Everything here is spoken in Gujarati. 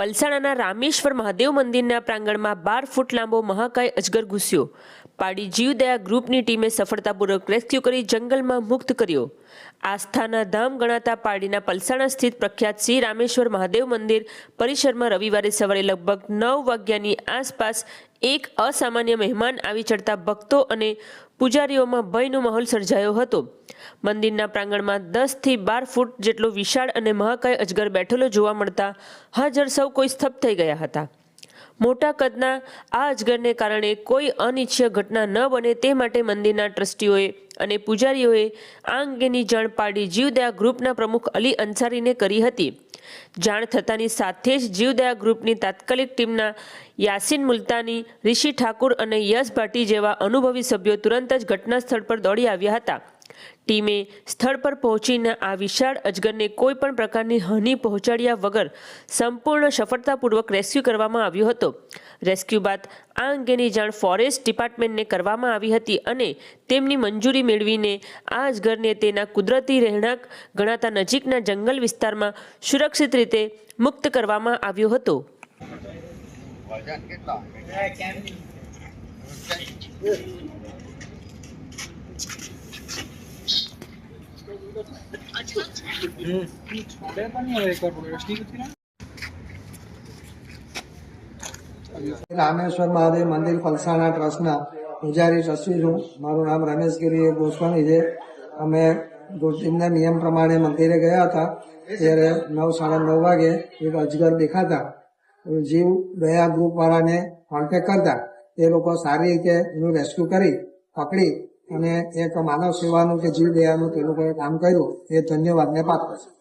પલસાણાના રામેશ્વર મહાદેવ મંદિરના પ્રાંગણમાં બાર ફૂટ લાંબો મહાકાય અજગર ઘૂસ્યો. પાડી જીવદયા ગ્રુપની ટીમે સફળતાપૂર્વક રેસ્ક્યુ કરી જંગલમાં મુક્ત કર્યો. આસ્થાના ધામ ગણાતા પારડીના પલસાણા સ્થિત પ્રખ્યાત શ્રી રામેશ્વર મહાદેવ મંદિર પરિસરમાં રવિવારે સવારે લગભગ નવ વાગ્યાની આસપાસ એક અસામાન્ય મહેમાન આવી ચડતા ભક્તો અને પૂજારીઓમાં ભયનો માહોલ સર્જાયો હતો. મંદિરના પ્રાંગણમાં દસથી બાર ફૂટ જેટલો વિશાળ અને મહાકાય અજગર બેઠેલો જોવા મળતા હાજર સૌ કોઈ સ્તબ્ધ થઈ ગયા હતા. મોટા કદના આ અજગરને કારણે કોઈ અનિચ્છય ઘટના ન બને તે માટે મંદિરના ટ્રસ્ટીઓએ અને પૂજારીઓએ આ અંગેની જાણ પાડી જીવદયા ગ્રુપના પ્રમુખ અલી અંસારીને કરી હતી. જાણ થતાની સાથે જ જીવદયા ગ્રુપની તાત્કાલિક ટીમના યાસીન મુલતાની, ઋષિ ઠાકુર અને યશ ભાટી જેવા અનુભવી સભ્યો તુરંત જ ઘટના સ્થળ પર દોડી આવ્યા હતા. ટીમે સ્થળ પર પહોંચીને આ વિશાળ અજગરને કોઈ પણ પ્રકારની હાનિ પહોંચાડ્યા વગર સંપૂર્ણ સફળતાપૂર્વક રેસ્ક્યુ કરવામાં આવ્યો હતો. રેસ્ક્યુ બાદ આ અંગેની જાણ ફોરેસ્ટ ડિપાર્ટમેન્ટને કરવામાં આવી હતી અને તેમની મંજૂરી મેળવીને આ અજગરને તેના કુદરતી રહેણાંક ગણાતા નજીકના જંગલ વિસ્તારમાં સુરક્ષિત રીતે મુક્ત કરવામાં આવ્યો હતો. કેટલા? રામેશ્વર મહાદેવ મંદિર ફલસાણા ટ્રસ્ટના પૂજારી ટ્રસ્ટી છું. મારું નામ રમેશ ગિરી ગોસ્વામી છે. અમે ગુરુજીના નિયમ પ્રમાણે મંદિરે ગયા હતા. ત્યારે નવ, સાડા નવ વાગે એક અજગર દેખાતા. જીવ દયા ગ્રુપ વાળાને કોન્ટેક કરતા. એ લોકો સારી રીતે એનું રેસ્ક્યુ કરી, પકડી અને એક માનવ સેવાનું કે જીવ દયાનું તે લોકોએ કામ કર્યું, એ ધન્યવાદને પાત્ર છે.